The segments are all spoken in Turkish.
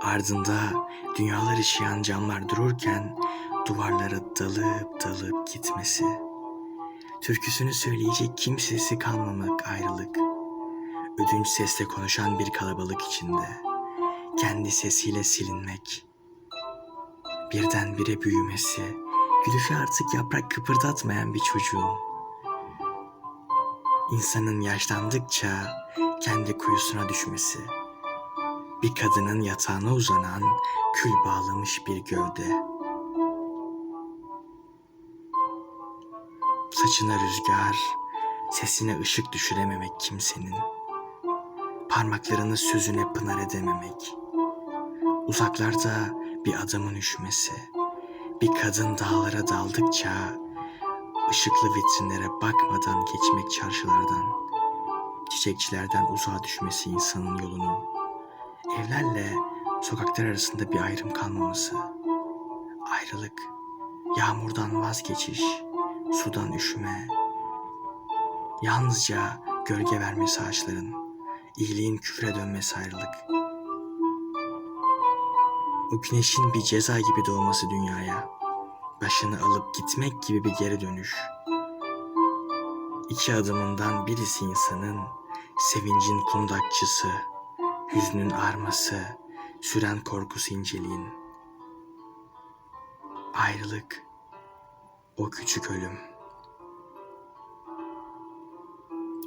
Ardında dünyalar işayan camlar dururken duvarlara dalıp dalıp gitmesi. Türküsünü söyleyecek kimsesi kalmamak ayrılık. Ödünç sesle konuşan bir kalabalık içinde. Kendi sesiyle silinmek. Birdenbire büyümesi. Gülüşü artık yaprak kıpırdatmayan bir çocuğun. İnsanın yaşlandıkça kendi kuyusuna düşmesi. Bir kadının yatağına uzanan kül bağlamış bir gövde. Saçına rüzgar, sesine ışık düşürememek kimsenin. Parmaklarını sözüne pınar edememek. Uzaklarda bir adamın üşümesi. Bir kadın dağlara daldıkça ışıklı vitrinlere bakmadan geçmek çarşılardan. Çiçekçilerden uzağa düşmesi insanın yolunun. Evlerle sokaklar arasında bir ayrım kalmaması. Ayrılık, yağmurdan vazgeçiş, sudan üşüme. Yalnızca gölge vermesi ağaçların, iyiliğin küfre dönmesi ayrılık. O güneşin bir ceza gibi doğması dünyaya, başını alıp gitmek gibi bir geri dönüş. İki adımından birisi insanın, sevincin kundakçısı, hüznün arması, süren korkusu inceliğin. Ayrılık, o küçük ölüm.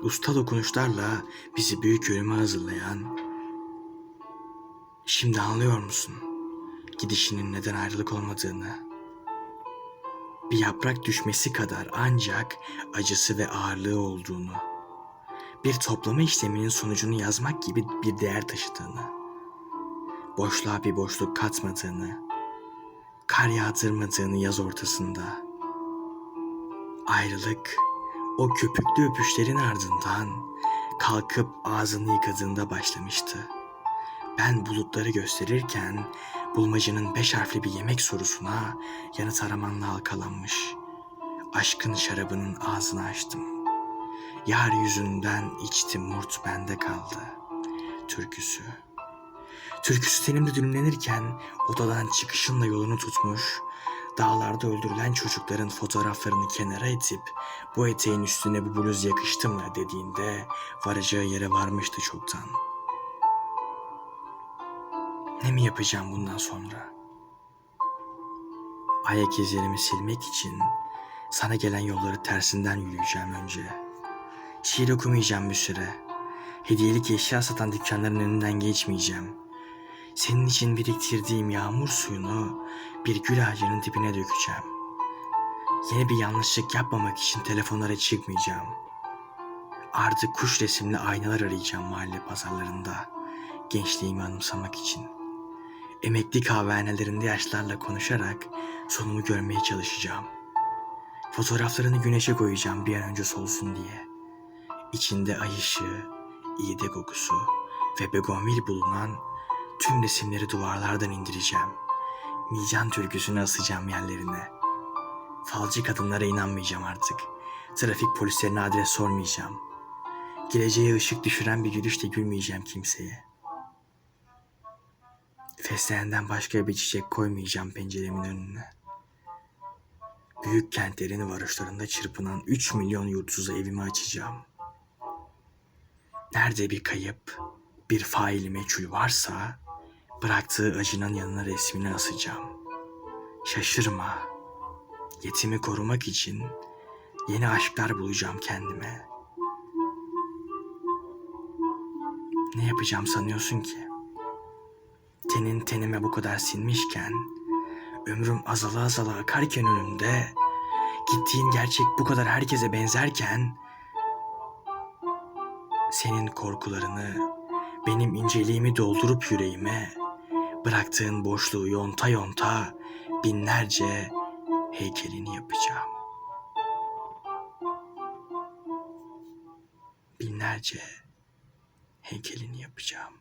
Usta dokunuşlarla bizi büyük ölüme hazırlayan, şimdi anlıyor musun gidişinin neden ayrılık olmadığını? Bir yaprak düşmesi kadar ancak acısı ve ağırlığı olduğunu, bir toplama işleminin sonucunu yazmak gibi bir değer taşıdığını, boşluğa bir boşluk katmadığını, kar yağdırmadığını yaz ortasında. Ayrılık o köpüklü öpüşlerin ardından kalkıp ağzını yıkadığında başlamıştı. Ben bulutları gösterirken bulmacının beş harfli bir yemek sorusuna yanıt aramanla halkalanmış. Aşkın şarabının ağzını açtım. Yar yüzünden içtim murt bende kaldı. Türküsü. Türküsü tenimde düğümlenirken odadan çıkışınla yolunu tutmuş, dağlarda öldürülen çocukların fotoğraflarını kenara itip bu eteğin üstüne bu bluz yakıştı mı dediğinde varacağı yere varmıştı çoktan. Ne mi yapacağım bundan sonra? Ayak izlerimi silmek için sana gelen yolları tersinden yürüyeceğim önce. Şiir okumayacağım bir süre. Hediyelik eşya satan dükkanların önünden geçmeyeceğim. Senin için biriktirdiğim yağmur suyunu bir gül ağacının dibine dökeceğim. Yeni bir yanlışlık yapmamak için telefonlara çıkmayacağım. Artık kuş resimli aynalar arayacağım mahalle pazarlarında. Gençliğimi anımsamak için. Emekli kahvehanelerinde yaşlarla konuşarak sonumu görmeye çalışacağım. Fotoğraflarını güneşe koyacağım bir an önce solsun diye. İçinde ay ışığı, iğde kokusu ve begonvil bulunan tüm resimleri duvarlardan indireceğim. Mican türküsünü asacağım yerlerine. Falcı kadınlara inanmayacağım artık. Trafik polislerine adres sormayacağım. Geleceğe ışık düşüren bir gülüşle gülmeyeceğim kimseye. Fesleğenden başka bir çiçek koymayacağım penceremin önüne. Büyük kentlerin varoşlarında çırpınan 3 milyon yurtsuza evimi açacağım. Nerede bir kayıp, bir faili meçhul varsa bıraktığı acının yanına resmini asacağım. Şaşırma. Yetimi korumak için yeni aşklar bulacağım kendime. Ne yapacağım sanıyorsun ki? Tenin tenime bu kadar sinmişken, ömrüm azala azala akarken önümde, gittiğin gerçek bu kadar herkese benzerken, senin korkularını, benim inceliğimi doldurup yüreğime, Bıraktığın boşluğu yonta yonta binlerce heykelini yapacağım. Binlerce heykelini yapacağım.